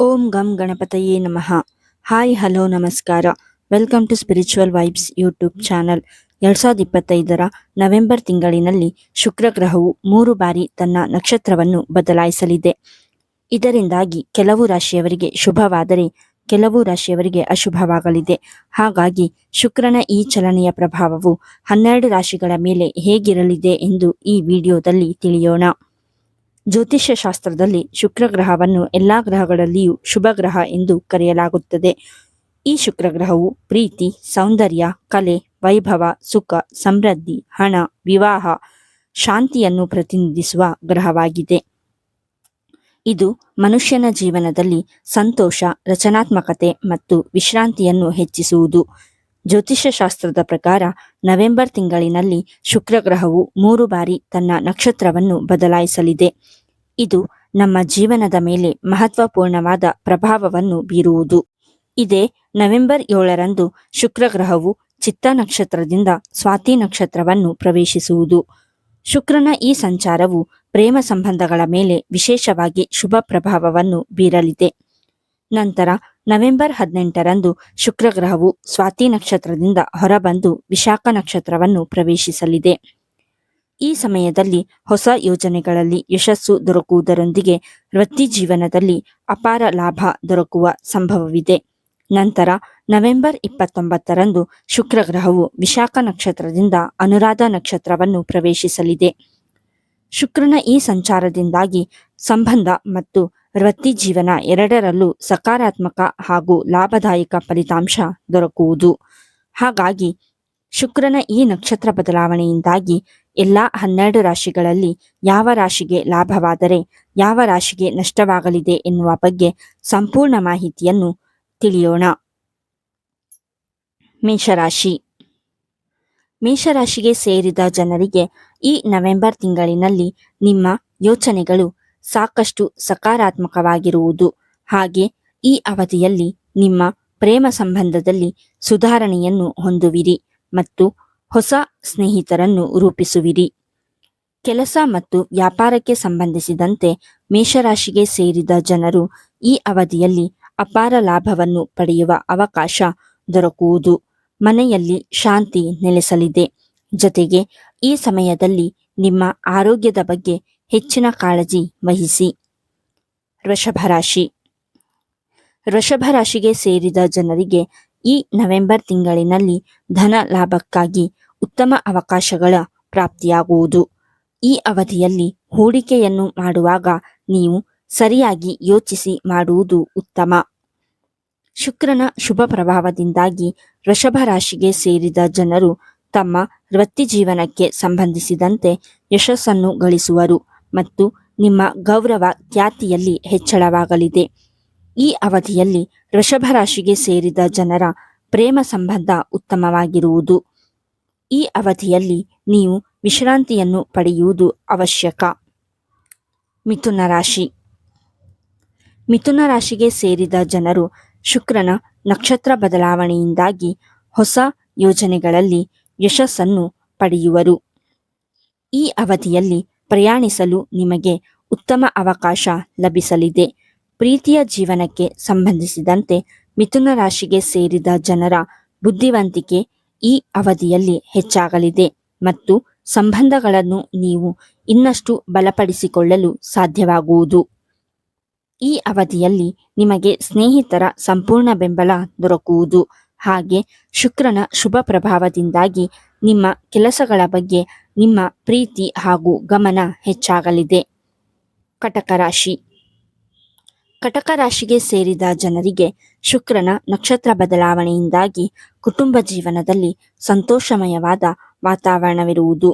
ಓಂ ಗಂ ಗಣಪತಯೇ ನಮಃ. ಹಾಯ್, ಹಲೋ, ನಮಸ್ಕಾರ. Welcome to spiritual vibes YouTube channel. ಎರಡ್ ಸಾವಿರದ ಇಪ್ಪತ್ತೈದರ ನವೆಂಬರ್ ತಿಂಗಳಿನಲ್ಲಿ ಶುಕ್ರ ಗ್ರಹವು ಮೂರು ಬಾರಿ ತನ್ನ ನಕ್ಷತ್ರವನ್ನು ಬದಲಾಯಿಸಲಿದೆ. ಇದರಿಂದಾಗಿ ಕೆಲವು ರಾಶಿಯವರಿಗೆ ಶುಭವಾದರೆ ಕೆಲವು ರಾಶಿಯವರಿಗೆ ಅಶುಭವಾಗಲಿದೆ. ಹಾಗಾಗಿ ಶುಕ್ರನ ಈ ಚಲನೆಯ ಪ್ರಭಾವವು ಹನ್ನೆರಡು ರಾಶಿಗಳ ಮೇಲೆ ಹೇಗಿರಲಿದೆ ಎಂದು ಈ ವಿಡಿಯೋದಲ್ಲಿ ತಿಳಿಯೋಣ. ಜ್ಯೋತಿಷ್ಯ ಶಾಸ್ತ್ರದಲ್ಲಿ ಶುಕ್ರ ಗ್ರಹವನ್ನು ಎಲ್ಲಾ ಗ್ರಹಗಳಲ್ಲಿಯೂ ಶುಭ ಗ್ರಹ ಎಂದು ಕರೆಯಲಾಗುತ್ತದೆ. ಈ ಶುಕ್ರ ಗ್ರಹವು ಪ್ರೀತಿ, ಸೌಂದರ್ಯ, ಕಲೆ, ವೈಭವ, ಸುಖ, ಸಮೃದ್ಧಿ, ಹಣ, ವಿವಾಹ, ಶಾಂತಿಯನ್ನು ಪ್ರತಿನಿಧಿಸುವ ಗ್ರಹವಾಗಿದೆ. ಇದು ಮನುಷ್ಯನ ಜೀವನದಲ್ಲಿ ಸಂತೋಷ, ರಚನಾತ್ಮಕತೆ ಮತ್ತು ವಿಶ್ರಾಂತಿಯನ್ನು ಹೆಚ್ಚಿಸುವುದು. ಜ್ಯೋತಿಷ್ಯ ಶಾಸ್ತ್ರದ ಪ್ರಕಾರ ನವೆಂಬರ್ ತಿಂಗಳಿನಲ್ಲಿ ಶುಕ್ರ ಗ್ರಹವು ಮೂರು ಬಾರಿ ತನ್ನ ನಕ್ಷತ್ರವನ್ನು ಬದಲಾಯಿಸಲಿದೆ. ಇದು ನಮ್ಮ ಜೀವನದ ಮೇಲೆ ಮಹತ್ವಪೂರ್ಣವಾದ ಪ್ರಭಾವವನ್ನು ಬೀರುವುದು. ಇದೇ ನವೆಂಬರ್ ಏಳರಂದು ಶುಕ್ರಗ್ರಹವು ಚಿತ್ತ ನಕ್ಷತ್ರದಿಂದ ಸ್ವಾತಿ ನಕ್ಷತ್ರವನ್ನು ಪ್ರವೇಶಿಸುವುದು. ಶುಕ್ರನ ಈ ಸಂಚಾರವು ಪ್ರೇಮ ಸಂಬಂಧಗಳ ಮೇಲೆ ವಿಶೇಷವಾಗಿ ಶುಭ ಪ್ರಭಾವವನ್ನು ಬೀರಲಿದೆ. ನಂತರ ನವೆಂಬರ್ ಹದಿನೆಂಟರಂದು ಶುಕ್ರಗ್ರಹವು ಸ್ವಾತಿ ನಕ್ಷತ್ರದಿಂದ ಹೊರಬಂದು ವಿಶಾಖ ನಕ್ಷತ್ರವನ್ನು ಪ್ರವೇಶಿಸಲಿದೆ. ಈ ಸಮಯದಲ್ಲಿ ಹೊಸ ಯೋಜನೆಗಳಲ್ಲಿ ಯಶಸ್ಸು ದೊರಕುವುದರೊಂದಿಗೆ ವೃತ್ತಿ ಜೀವನದಲ್ಲಿ ಅಪಾರ ಲಾಭ ದೊರಕುವ ಸಂಭವವಿದೆ. ನಂತರ ನವೆಂಬರ್ ಇಪ್ಪತ್ತೊಂಬತ್ತರಂದು ಶುಕ್ರಗ್ರಹವು ವಿಶಾಖ ನಕ್ಷತ್ರದಿಂದ ಅನುರಾಧ ನಕ್ಷತ್ರವನ್ನು ಪ್ರವೇಶಿಸಲಿದೆ. ಶುಕ್ರನ ಈ ಸಂಚಾರದಿಂದಾಗಿ ಸಂಬಂಧ ಮತ್ತು ವೃತ್ತಿ ಜೀವನ ಎರಡರಲ್ಲೂ ಸಕಾರಾತ್ಮಕ ಹಾಗೂ ಲಾಭದಾಯಕ ಫಲಿತಾಂಶ ದೊರಕುವುದು. ಹಾಗಾಗಿ ಶುಕ್ರನ ಈ ನಕ್ಷತ್ರ ಬದಲಾವಣೆಯಿಂದಾಗಿ ಎಲ್ಲ ಹನ್ನೆರಡು ರಾಶಿಗಳಲ್ಲಿ ಯಾವ ರಾಶಿಗೆ ಲಾಭವಾದರೆ ಯಾವ ರಾಶಿಗೆ ನಷ್ಟವಾಗಲಿದೆ ಎನ್ನುವ ಬಗ್ಗೆ ಸಂಪೂರ್ಣ ಮಾಹಿತಿಯನ್ನು ತಿಳಿಯೋಣ. ಮೇಷರಾಶಿ. ಮೇಷರಾಶಿಗೆ ಸೇರಿದ ಜನರಿಗೆ ಈ ನವೆಂಬರ್ ತಿಂಗಳಿನಲ್ಲಿ ನಿಮ್ಮ ಯೋಚನೆಗಳು ಸಾಕಷ್ಟು ಸಕಾರಾತ್ಮಕವಾಗಿರುವುದು. ಹಾಗೆ ಈ ಅವಧಿಯಲ್ಲಿ ನಿಮ್ಮ ಪ್ರೇಮ ಸಂಬಂಧದಲ್ಲಿ ಸುಧಾರಣೆಯನ್ನು ಹೊಂದುವಿರಿ ಮತ್ತು ಹೊಸ ಸ್ನೇಹಿತರನ್ನು ರೂಪಿಸುವಿರಿ. ಕೆಲಸ ಮತ್ತು ವ್ಯಾಪಾರಕ್ಕೆ ಸಂಬಂಧಿಸಿದಂತೆ ಮೇಷರಾಶಿಗೆ ಸೇರಿದ ಜನರು ಈ ಅವಧಿಯಲ್ಲಿ ಅಪಾರ ಲಾಭವನ್ನು ಪಡೆಯುವ ಅವಕಾಶ ದೊರಕುವುದು. ಮನೆಯಲ್ಲಿ ಶಾಂತಿ ನೆಲೆಸಲಿದೆ. ಜೊತೆಗೆ ಈ ಸಮಯದಲ್ಲಿ ನಿಮ್ಮ ಆರೋಗ್ಯದ ಬಗ್ಗೆ ಹೆಚ್ಚಿನ ಕಾಳಜಿ ವಹಿಸಿ. ವೃಷಭರಾಶಿ ವೃಷಭರಾಶಿಗೆ ವೃಷಭ ರಾಶಿಗೆ ಸೇರಿದ ಜನರಿಗೆ ಈ ನವೆಂಬರ್ ತಿಂಗಳಿನಲ್ಲಿ ಧನ ಲಾಭಕ್ಕಾಗಿ ಉತ್ತಮ ಅವಕಾಶಗಳ ಪ್ರಾಪ್ತಿಯಾಗುವುದು. ಈ ಅವಧಿಯಲ್ಲಿ ಹೂಡಿಕೆಯನ್ನು ಮಾಡುವಾಗ ನೀವು ಸರಿಯಾಗಿ ಯೋಚಿಸಿ ಮಾಡುವುದು ಉತ್ತಮ. ಶುಕ್ರನ ಶುಭ ಪ್ರಭಾವದಿಂದಾಗಿ ವೃಷಭ ರಾಶಿಗೆ ಸೇರಿದ ಜನರು ತಮ್ಮ ವೃತ್ತಿ ಜೀವನಕ್ಕೆ ಸಂಬಂಧಿಸಿದಂತೆ ಯಶಸ್ಸನ್ನು ಗಳಿಸುವರು ಮತ್ತು ನಿಮ್ಮ ಗೌರವ ಖ್ಯಾತಿಯಲ್ಲಿ ಹೆಚ್ಚಳವಾಗಲಿದೆ. ಈ ಅವಧಿಯಲ್ಲಿ ವೃಷಭ ರಾಶಿಗೆ ಸೇರಿದ ಜನರ ಪ್ರೇಮ ಸಂಬಂಧ ಉತ್ತಮವಾಗಿರುವುದು. ಈ ಅವಧಿಯಲ್ಲಿ ನೀವು ವಿಶ್ರಾಂತಿಯನ್ನು ಪಡೆಯುವುದು ಅವಶ್ಯಕ. ಮಿಥುನ ರಾಶಿ. ಮಿಥುನ ರಾಶಿಗೆ ಸೇರಿದ ಜನರು ಶುಕ್ರನ ನಕ್ಷತ್ರ ಬದಲಾವಣೆಯಿಂದಾಗಿ ಹೊಸ ಯೋಜನೆಗಳಲ್ಲಿ ಯಶಸ್ಸನ್ನು ಪಡೆಯುವರು. ಈ ಅವಧಿಯಲ್ಲಿ ಪ್ರಯಾಣಿಸಲು ನಿಮಗೆ ಉತ್ತಮ ಅವಕಾಶ ಲಭಿಸಲಿದೆ. ಪ್ರೀತಿಯ ಜೀವನಕ್ಕೆ ಸಂಬಂಧಿಸಿದಂತೆ ಮಿಥುನ ರಾಶಿಗೆ ಸೇರಿದ ಜನರ ಬುದ್ಧಿವಂತಿಕೆ ಈ ಅವಧಿಯಲ್ಲಿ ಹೆಚ್ಚಾಗಲಿದೆ ಮತ್ತು ಸಂಬಂಧಗಳನ್ನು ನೀವು ಇನ್ನಷ್ಟು ಬಲಪಡಿಸಿಕೊಳ್ಳಲು ಸಾಧ್ಯವಾಗುವುದು. ಈ ಅವಧಿಯಲ್ಲಿ ನಿಮಗೆ ಸ್ನೇಹಿತರ ಸಂಪೂರ್ಣ ಬೆಂಬಲ ದೊರಕುವುದು. ಹಾಗೆ ಶುಕ್ರನ ಶುಭ ಪ್ರಭಾವದಿಂದಾಗಿ ನಿಮ್ಮ ಕೆಲಸಗಳ ಬಗ್ಗೆ ನಿಮ್ಮ ಪ್ರೀತಿ ಹಾಗೂ ಗಮನ ಹೆಚ್ಚಾಗಲಿದೆ. ಕಟಕ ರಾಶಿ. ಕಟಕ ರಾಶಿಗೆ ಸೇರಿದ ಜನರಿಗೆ ಶುಕ್ರನ ನಕ್ಷತ್ರ ಬದಲಾವಣೆಯಿಂದಾಗಿ ಕುಟುಂಬ ಜೀವನದಲ್ಲಿ ಸಂತೋಷಮಯವಾದ ವಾತಾವರಣವಿರುವುದು.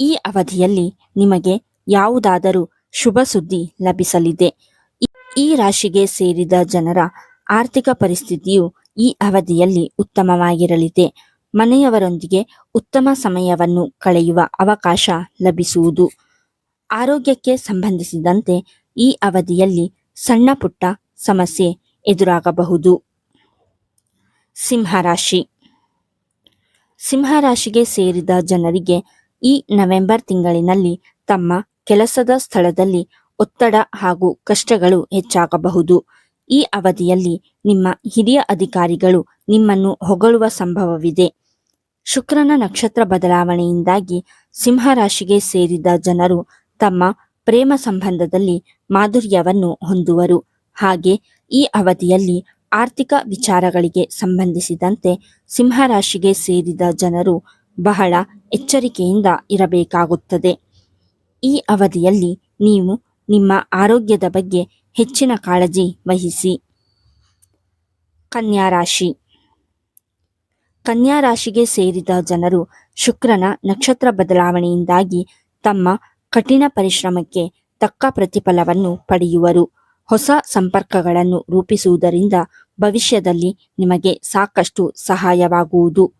ಈ ಅವಧಿಯಲ್ಲಿ ನಿಮಗೆ ಯಾವುದಾದರೂ ಶುಭ ಸುದ್ದಿ ಲಭಿಸಲಿದೆ. ಈ ರಾಶಿಗೆ ಸೇರಿದ ಜನರ ಆರ್ಥಿಕ ಪರಿಸ್ಥಿತಿಯು ಈ ಅವಧಿಯಲ್ಲಿ ಉತ್ತಮವಾಗಿರಲಿದೆ. ಮನೆಯವರೊಂದಿಗೆ ಉತ್ತಮ ಸಮಯವನ್ನು ಕಳೆಯುವ ಅವಕಾಶ ಲಭಿಸುವುದು. ಆರೋಗ್ಯಕ್ಕೆ ಸಂಬಂಧಿಸಿದಂತೆ ಈ ಅವಧಿಯಲ್ಲಿ ಸಣ್ಣ ಪುಟ್ಟ ಸಮಸ್ಯೆ ಎದುರಾಗಬಹುದು. ಸಿಂಹರಾಶಿ. ಸಿಂಹರಾಶಿಗೆ ಸೇರಿದ ಜನರಿಗೆ ಈ ನವೆಂಬರ್ ತಿಂಗಳಿನಲ್ಲಿ ತಮ್ಮ ಕೆಲಸದ ಸ್ಥಳದಲ್ಲಿ ಒತ್ತಡ ಹಾಗೂ ಕಷ್ಟಗಳು ಹೆಚ್ಚಾಗಬಹುದು. ಈ ಅವಧಿಯಲ್ಲಿ ನಿಮ್ಮ ಹಿರಿಯ ಅಧಿಕಾರಿಗಳು ನಿಮ್ಮನ್ನು ಹೊಗಳುವ ಸಂಭವವಿದೆ. ಶುಕ್ರನ ನಕ್ಷತ್ರ ಬದಲಾವಣೆಯಿಂದಾಗಿ ಸಿಂಹರಾಶಿಗೆ ಸೇರಿದ ಜನರು ತಮ್ಮ ಪ್ರೇಮ ಸಂಬಂಧದಲ್ಲಿ ಮಾಧುರ್ಯವನ್ನು ಹೊಂದುವರು. ಹಾಗೆ ಈ ಅವಧಿಯಲ್ಲಿ ಆರ್ಥಿಕ ವಿಚಾರಗಳಿಗೆ ಸಂಬಂಧಿಸಿದಂತೆ ಸಿಂಹರಾಶಿಗೆ ಸೇರಿದ ಜನರು ಬಹಳ ಎಚ್ಚರಿಕೆಯಿಂದ ಇರಬೇಕಾಗುತ್ತದೆ. ಈ ಅವಧಿಯಲ್ಲಿ ನೀವು ನಿಮ್ಮ ಆರೋಗ್ಯದ ಬಗ್ಗೆ ಹೆಚ್ಚಿನ ಕಾಳಜಿ ವಹಿಸಿ. ಕನ್ಯಾ ರಾಶಿ. ಕನ್ಯಾ ರಾಶಿಗೆ ಸೇರಿದ ಜನರು ಶುಕ್ರನ ನಕ್ಷತ್ರ ಬದಲಾವಣೆಯಿಂದಾಗಿ ತಮ್ಮ ಕಠಿಣ ಪರಿಶ್ರಮಕ್ಕೆ ತಕ್ಕ ಪ್ರತಿಫಲವನ್ನು ಪಡೆಯುವರು. ಹೊಸ ಸಂಪರ್ಕಗಳನ್ನು ರೂಪಿಸುವುದರಿಂದ ಭವಿಷ್ಯದಲ್ಲಿ ನಿಮಗೆ ಸಾಕಷ್ಟು ಸಹಾಯವಾಗುವುದು.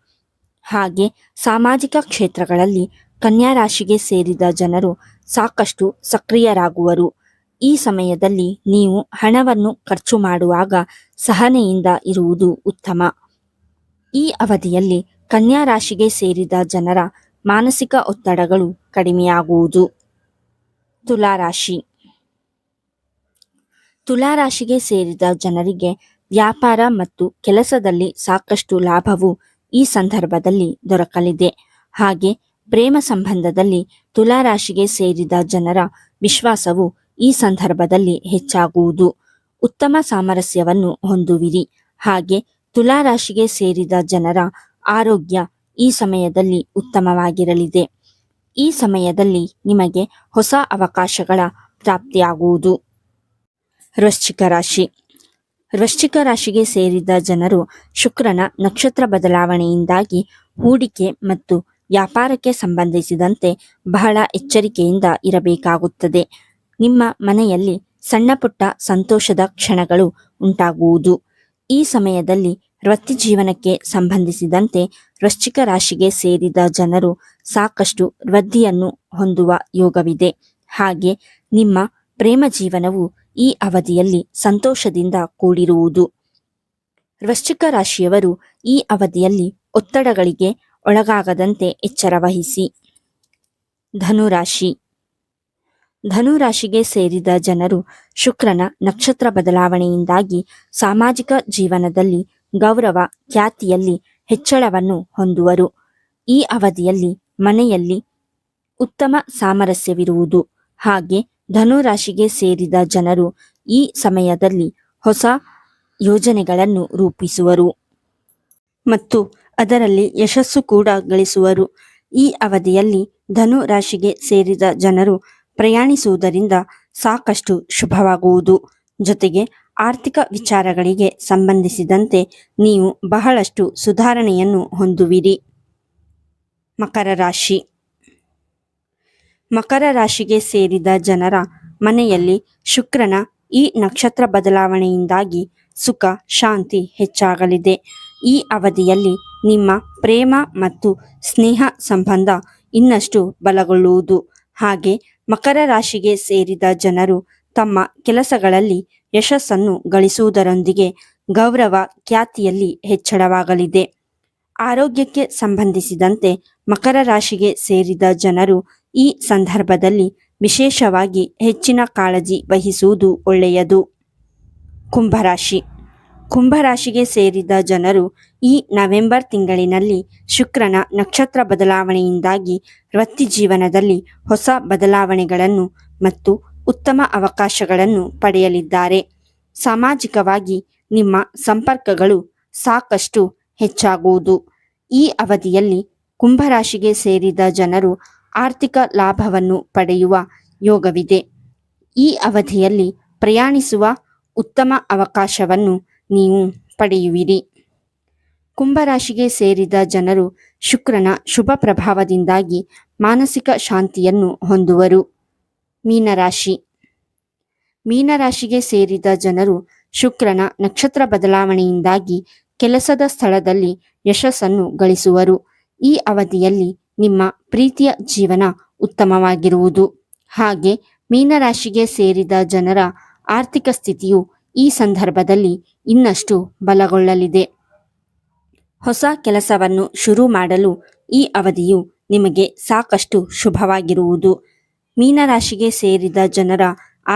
ಹಾಗೆ ಸಾಮಾಜಿಕ ಕ್ಷೇತ್ರಗಳಲ್ಲಿ ಕನ್ಯಾ ರಾಶಿಗೆ ಸೇರಿದ ಜನರು ಸಾಕಷ್ಟು ಸಕ್ರಿಯರಾಗುವರು. ಈ ಸಮಯದಲ್ಲಿ ನೀವು ಹಣವನ್ನು ಖರ್ಚು ಮಾಡುವಾಗ ಸಹನೆಯಿಂದ ಇರುವುದು ಉತ್ತಮ. ಈ ಅವಧಿಯಲ್ಲಿ ಕನ್ಯಾ ರಾಶಿಗೆ ಸೇರಿದ ಜನರ ಮಾನಸಿಕ ಒತ್ತಡಗಳು ಕಡಿಮೆಯಾಗುವುದು. ತುಲಾರಾಶಿ. ತುಲಾರಾಶಿಗೆ ಸೇರಿದ ಜನರಿಗೆ ವ್ಯಾಪಾರ ಮತ್ತು ಕೆಲಸದಲ್ಲಿ ಸಾಕಷ್ಟು ಲಾಭವು ಈ ಸಂದರ್ಭದಲ್ಲಿ ದೊರಕಲಿದೆ. ಹಾಗೆ ಪ್ರೇಮ ಸಂಬಂಧದಲ್ಲಿ ತುಲಾರಾಶಿಗೆ ಸೇರಿದ ಜನರ ವಿಶ್ವಾಸವು ಈ ಸಂದರ್ಭದಲ್ಲಿ ಹೆಚ್ಚಾಗುವುದು. ಉತ್ತಮ ಸಾಮರಸ್ಯವನ್ನು ಹೊಂದುವಿರಿ. ಹಾಗೆ ತುಲಾರಾಶಿಗೆ ಸೇರಿದ ಜನರ ಆರೋಗ್ಯ ಈ ಸಮಯದಲ್ಲಿ ಉತ್ತಮವಾಗಿರಲಿದೆ. ಈ ಸಮಯದಲ್ಲಿ ನಿಮಗೆ ಹೊಸ ಅವಕಾಶಗಳ ಪ್ರಾಪ್ತಿಯಾಗುವುದು. ವೃಶ್ಚಿಕ ರಾಶಿ. ವೃಶ್ಚಿಕ ರಾಶಿಗೆ ಸೇರಿದ ಜನರು ಶುಕ್ರನ ನಕ್ಷತ್ರ ಬದಲಾವಣೆಯಿಂದಾಗಿ ಹೂಡಿಕೆ ಮತ್ತು ವ್ಯಾಪಾರಕ್ಕೆ ಸಂಬಂಧಿಸಿದಂತೆ ಬಹಳ ಎಚ್ಚರಿಕೆಯಿಂದ ಇರಬೇಕಾಗುತ್ತದೆ. ನಿಮ್ಮ ಮನೆಯಲ್ಲಿ ಸಣ್ಣ ಪುಟ್ಟ ಸಂತೋಷದ ಕ್ಷಣಗಳು ಉಂಟಾಗುವುದು. ಈ ಸಮಯದಲ್ಲಿ ವೃತ್ತಿ ಜೀವನಕ್ಕೆ ಸಂಬಂಧಿಸಿದಂತೆ ವೃಶ್ಚಿಕ ರಾಶಿಗೆ ಸೇರಿದ ಜನರು ಸಾಕಷ್ಟು ವೃದ್ಧಿಯನ್ನು ಹೊಂದುವ ಯೋಗವಿದೆ. ಹಾಗೆ ನಿಮ್ಮ ಪ್ರೇಮ ಜೀವನವು ಈ ಅವಧಿಯಲ್ಲಿ ಸಂತೋಷದಿಂದ ಕೂಡಿರುವುದು. ವೃಶ್ಚಿಕ ರಾಶಿಯವರು ಈ ಅವಧಿಯಲ್ಲಿ ಒತ್ತಡಗಳಿಗೆ ಒಳಗಾಗದಂತೆ ಎಚ್ಚರ ವಹಿಸಿ. ಧನುರಾಶಿ. ಧನುರಾಶಿಗೆ ಸೇರಿದ ಜನರು ಶುಕ್ರನ ನಕ್ಷತ್ರ ಬದಲಾವಣೆಯಿಂದಾಗಿ ಸಾಮಾಜಿಕ ಜೀವನದಲ್ಲಿ ಗೌರವ ಖ್ಯಾತಿಯಲ್ಲಿ ಹೆಚ್ಚಳವನ್ನು ಹೊಂದುವರು. ಈ ಅವಧಿಯಲ್ಲಿ ಮನೆಯಲ್ಲಿ ಉತ್ತಮ ಸಾಮರಸ್ಯವಿರುವುದು. ಹಾಗೆ ಧನುರಾಶಿಗೆ ಸೇರಿದ ಜನರು ಈ ಸಮಯದಲ್ಲಿ ಹೊಸ ಯೋಜನೆಗಳನ್ನು ರೂಪಿಸುವರು. ಮತ್ತು ಅದರಲ್ಲಿ ಯಶಸ್ಸು ಕೂಡ ಗಳಿಸುವರು. ಈ ಅವಧಿಯಲ್ಲಿ ಧನು ರಾಶಿಗೆ ಸೇರಿದ ಜನರು ಪ್ರಯಾಣಿಸುವುದರಿಂದ ಸಾಕಷ್ಟು ಶುಭವಾಗುವುದು. ಜೊತೆಗೆ ಆರ್ಥಿಕ ವಿಚಾರಗಳಿಗೆ ಸಂಬಂಧಿಸಿದಂತೆ ನೀವು ಬಹಳಷ್ಟು ಸುಧಾರಣೆಯನ್ನು ಹೊಂದುವಿರಿ. ಮಕರ ರಾಶಿ. ಮಕರ ರಾಶಿಗೆ ಸೇರಿದ ಜನರ ಮನೆಯಲ್ಲಿ ಶುಕ್ರನ ಈ ನಕ್ಷತ್ರ ಬದಲಾವಣೆಯಿಂದಾಗಿ ಸುಖ, ಶಾಂತಿ ಹೆಚ್ಚಾಗಲಿದೆ. ಈ ಅವಧಿಯಲ್ಲಿ ನಿಮ್ಮ ಪ್ರೇಮ ಮತ್ತು ಸ್ನೇಹ ಸಂಬಂಧ ಇನ್ನಷ್ಟು ಬಲಗೊಳ್ಳುವುದು. ಹಾಗೆ ಮಕರ ರಾಶಿಗೆ ಸೇರಿದ ಜನರು ತಮ್ಮ ಕೆಲಸಗಳಲ್ಲಿ ಯಶಸ್ಸನ್ನು ಗಳಿಸುವುದರೊಂದಿಗೆ ಗೌರವ ಖ್ಯಾತಿಯಲ್ಲಿ ಹೆಚ್ಚಳವಾಗಲಿದೆ. ಆರೋಗ್ಯಕ್ಕೆ ಸಂಬಂಧಿಸಿದಂತೆ ಮಕರ ರಾಶಿಗೆ ಸೇರಿದ ಜನರು ಈ ಸಂದರ್ಭದಲ್ಲಿ ವಿಶೇಷವಾಗಿ ಹೆಚ್ಚಿನ ಕಾಳಜಿ ವಹಿಸುವುದು ಒಳ್ಳೆಯದು. ಕುಂಭರಾಶಿ. ಕುಂಭರಾಶಿಗೆ ಸೇರಿದ ಜನರು ಈ ನವೆಂಬರ್ ತಿಂಗಳಿನಲ್ಲಿ ಶುಕ್ರನ ನಕ್ಷತ್ರ ಬದಲಾವಣೆಯಿಂದಾಗಿ ವೃತ್ತಿ ಜೀವನದಲ್ಲಿ ಹೊಸ ಬದಲಾವಣೆಗಳನ್ನು ಮತ್ತು ಉತ್ತಮ ಅವಕಾಶಗಳನ್ನು ಪಡೆಯಲಿದ್ದಾರೆ. ಸಾಮಾಜಿಕವಾಗಿ ನಿಮ್ಮ ಸಂಪರ್ಕಗಳು ಸಾಕಷ್ಟು ಹೆಚ್ಚಾಗುವುದು. ಈ ಅವಧಿಯಲ್ಲಿ ಕುಂಭರಾಶಿಗೆ ಸೇರಿದ ಜನರು ಆರ್ಥಿಕ ಲಾಭವನ್ನು ಪಡೆಯುವ ಯೋಗವಿದೆ. ಈ ಅವಧಿಯಲ್ಲಿ ಪ್ರಯಾಣಿಸುವ ಉತ್ತಮ ಅವಕಾಶವನ್ನು ನೀವು ಪಡೆಯುವಿರಿ. ಕುಂಭರಾಶಿಗೆ ಸೇರಿದ ಜನರು ಶುಕ್ರನ ಶುಭ ಪ್ರಭಾವದಿಂದಾಗಿ ಮಾನಸಿಕ ಶಾಂತಿಯನ್ನು ಹೊಂದುವರು. ಮೀನರಾಶಿ. ಮೀನರಾಶಿಗೆ ಸೇರಿದ ಜನರು ಶುಕ್ರನ ನಕ್ಷತ್ರ ಬದಲಾವಣೆಯಿಂದಾಗಿ ಕೆಲಸದ ಸ್ಥಳದಲ್ಲಿ ಯಶಸ್ಸನ್ನು ಗಳಿಸುವರು. ಈ ಅವಧಿಯಲ್ಲಿ ನಿಮ್ಮ ಪ್ರೀತಿಯ ಜೀವನ ಉತ್ತಮವಾಗಿರುವುದು. ಹಾಗೆ ಮೀನರಾಶಿಗೆ ಸೇರಿದ ಜನರ ಆರ್ಥಿಕ ಸ್ಥಿತಿಯು ಈ ಸಂದರ್ಭದಲ್ಲಿ ಇನ್ನಷ್ಟು ಬಲಗೊಳ್ಳಲಿದೆ. ಹೊಸ ಕೆಲಸವನ್ನು ಶುರು ಮಾಡಲು ಈ ಅವಧಿಯು ನಿಮಗೆ ಸಾಕಷ್ಟು ಶುಭವಾಗಿರುವುದು. ಮೀನರಾಶಿಗೆ ಸೇರಿದ ಜನರ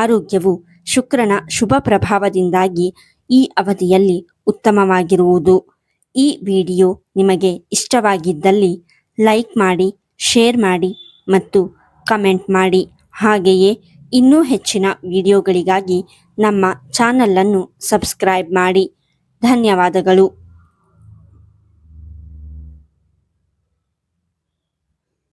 ಆರೋಗ್ಯವು ಶುಕ್ರನ ಶುಭ ಪ್ರಭಾವದಿಂದಾಗಿ ಈ ಅವಧಿಯಲ್ಲಿ ಉತ್ತಮವಾಗಿರುವುದು. ಈ ವಿಡಿಯೋ ನಿಮಗೆ ಇಷ್ಟವಾಗಿದ್ದಲ್ಲಿ ಲೈಕ್ ಮಾಡಿ, ಶೇರ್ ಮಾಡಿ ಮತ್ತು ಕಮೆಂಟ್ ಮಾಡಿ. ಹಾಗೆಯೇ ಇನ್ನೂ ಹೆಚ್ಚಿನ ವಿಡಿಯೋಗಳಿಗಾಗಿ ನಮ್ಮ ಚಾನಲನ್ನು ಸಬ್ಸ್ಕ್ರೈಬ್ ಮಾಡಿ. ಧನ್ಯವಾದಗಳು.